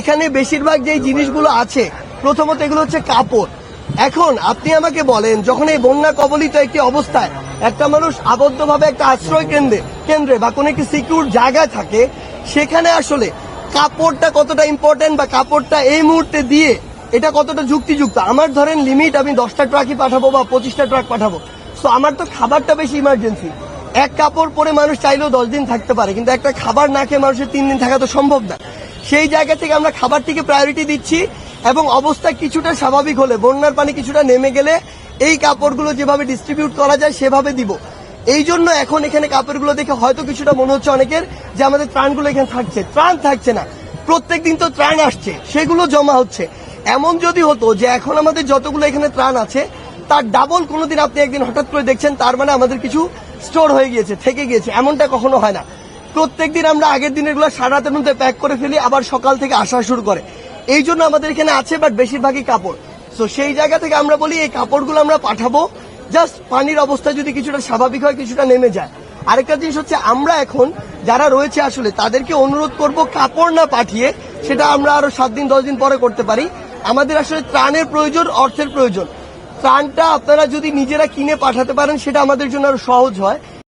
এখানে বেশিরভাগ যে জিনিসগুলো আছে, প্রথমত এগুলো হচ্ছে কাপড়। এখন আপনি আমাকে বলেন, যখন এই বন্যা কবলিত একটি অবস্থায় একটা মানুষ আবদ্ধভাবে একটা আশ্রয় কেন্দ্রে কেন্দ্রে বা কোনো একটি সিকিউর জায়গায় থাকে, সেখানে আসলে কাপড়টা কতটা ইম্পর্টেন্ট বা কাপড়টা এই মুহূর্তে দিয়ে এটা কতটা যুক্তিযুক্ত? আমার ধরেন লিমিট আমি দশটা ট্রাকই পাঠাবো বা পঁচিশটা ট্রাক পাঠাবো। তো আমার তো খাবারটা বেশি ইমার্জেন্সি এক কাপড় পরে মানুষ চাইলেও দশ দিন থাকতে পারে, কিন্তু একটা খাবার না খেয়ে মানুষের তিন দিন থাকা তো সম্ভব না। সেই জায়গা থেকে আমরা খাবারটিকে প্রায়োরিটি দিচ্ছি এবং অবস্থা কিছুটা স্বাভাবিক হলে, বন্যার পানি কিছুটা নেমে গেলে এই কাপড়গুলো যেভাবে ডিস্ট্রিবিউট করা যায় সেভাবে দিব। এই জন্য এখন এখানে কাপড়গুলো দেখে হয়তো কিছুটা মনে হচ্ছে অনেকের যে আমাদের ত্রাণগুলো এখানে থাকছে। ত্রাণ থাকছে না। প্রত্যেক দিন তো ত্রাণ আসছে, সেগুলো জমা হচ্ছে। এমন যদি হতো যে এখন আমাদের যতগুলো এখানে ত্রাণ আছে, তার ডাবল কোনোদিন আপনি একদিন হঠাৎ করে দেখছেন, তার মানে আমাদের কিছু স্টোর হয়ে গিয়েছে, থেকে গিয়েছে। এমনটা কখনো হয় না। প্রত্যেকদিন আমরা আগের দিনেরগুলো সারা রাতের মধ্যে প্যাক করে ফেলি, আবার সকাল থেকে আসা শুরু করে। এই জন্য আমাদের এখানে আছে বাট বেশিরভাগই কাপড়। তো সেই জায়গা থেকে আমরা বলি এই কাপড়গুলো আমরা পাঠাবো। জাস্ট পানির অবস্থা যদি কিছুটা স্বাভাবিক হয়, কিছুটা নেমে যায়। আরেকটা জিনিস হচ্ছে, আমরা এখন যারা রয়েছে আসলে, তাদেরকে অনুরোধ করব কাপড় না পাঠিয়ে সেটা আমরা আরও সাত দিন, দশ দিন পরে করতে পারি। আমাদের আসলে ত্রাণের প্রয়োজন, অর্থের প্রয়োজন। ত্রাণটা আপনারা যদি নিজেরা কিনে পাঠাতে পারেন, সেটা আমাদের জন্য আরও সহজ হয়।